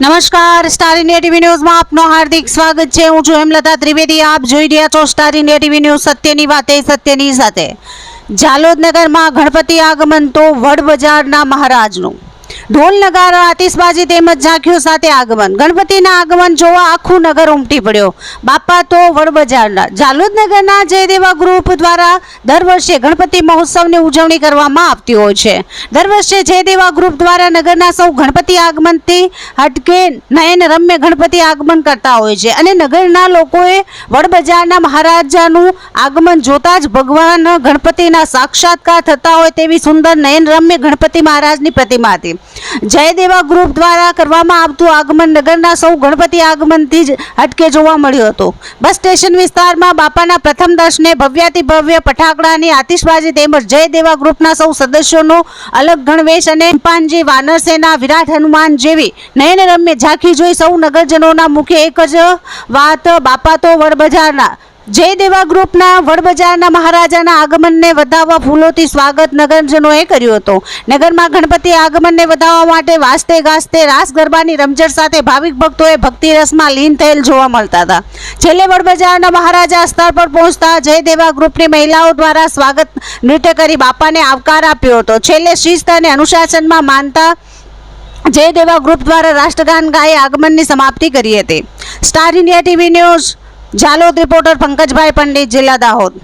નમસ્કાર star India TV ન્યૂઝમાં આપનું હાર્દિક સ્વાગત છે. હું છું હેમલતા ત્રિવેદી. આપ જોઈ રહ્યા છો સ્ટાર ઇન્ડિયા ટીવી ન્યૂઝ સત્યની વાતે, સત્યની સાથે. જાલોદ નગરમાં ગણપતિ આગમન તો વડ બજારના મહારાજનું. ઢોલ નગારો, આતિશબાજી તેમજ ઝાંખીઓ સાથે આગમન. ગણપતિના આગમન જોવા આખું નગર ઉમટી પડ્યો. બાપા તો વડબજારના. જાલોદનગરના જાલોદ નગરના જયદેવા ગ્રુપ દ્વારા દર વર્ષે ગણપતિ મહોત્સવની ઉજવણી કરવામાં આવતી હોય છે. દર વર્ષે જયદેવા ગ્રુપ દ્વારા નગરના સૌ ગણપતિ આગમનથી હટકે નયન રમ્ય ગણપતિ આગમન કરતા હોય છે અને નગરના લોકોએ વડબજારના મહારાજાનું આગમન જોતા જ ભગવાન ગણપતિના સાક્ષાત્કાર થતા હોય તેવી સુંદર નયન રમ્ય ગણપતિ મહારાજની પ્રતિમા હતી. જયદેવા ગ્રુપ દ્વારા કરવામાં આવતું આગમન નગરના સૌ ગણપતિ આગમનથી જ હટકે જોવા મળ્યું હતું. બસ સ્ટેશન વિસ્તારમાં બાપાના પ્રથમ દર્શને ભવ્યાતિ ભવ્ય પટાકડાની આતિશબાજી તેમજ જયદેવા ગ્રુપના સૌ સદસ્યોનો અલગ ગણવેશ અને ચિંપાંજી વાનરસેના વિરાટ હનુમાન જેવી નયનરમ્ય ઝાંખી જોઈ સૌ નગરજનોના મુખે એક જ વાત, બાપા તો વડબજારના જયદેવા ગ્રુપના વડબજારના મહારાજાના આગમનને વધાવવા ફૂલોથી સ્વાગત નગરજનોએ કર્યું હતું. નગરમાં ગણપતિ આગમનને વધાવવા માટે વાસ્તે ગાસ્તે રાસ ગરબાની રમઝટ સાથે ભાવિક ભક્તોએ ભક્તિ રસમાં લીન થયેલ જોવા મળતા હતા. છેલ્લે વડબજારના મહારાજા સ્તર પર પહોંચતા જય દેવા ગ્રુપની મહિલાઓ દ્વારા સ્વાગત નૃત્ય કરી બાપાને આવકાર આપ્યો હતો. છેલ્લે શિસ્ત અને અનુશાસનમાં માનતા જય દેવા ગ્રુપ દ્વારા રાષ્ટ્રગાન ગાઈ આગમનની સમાપ્તિ કરી હતી. Star India TV news Jhalod reporter Pankajbhai Pandit જિલ્લા દાહોદ.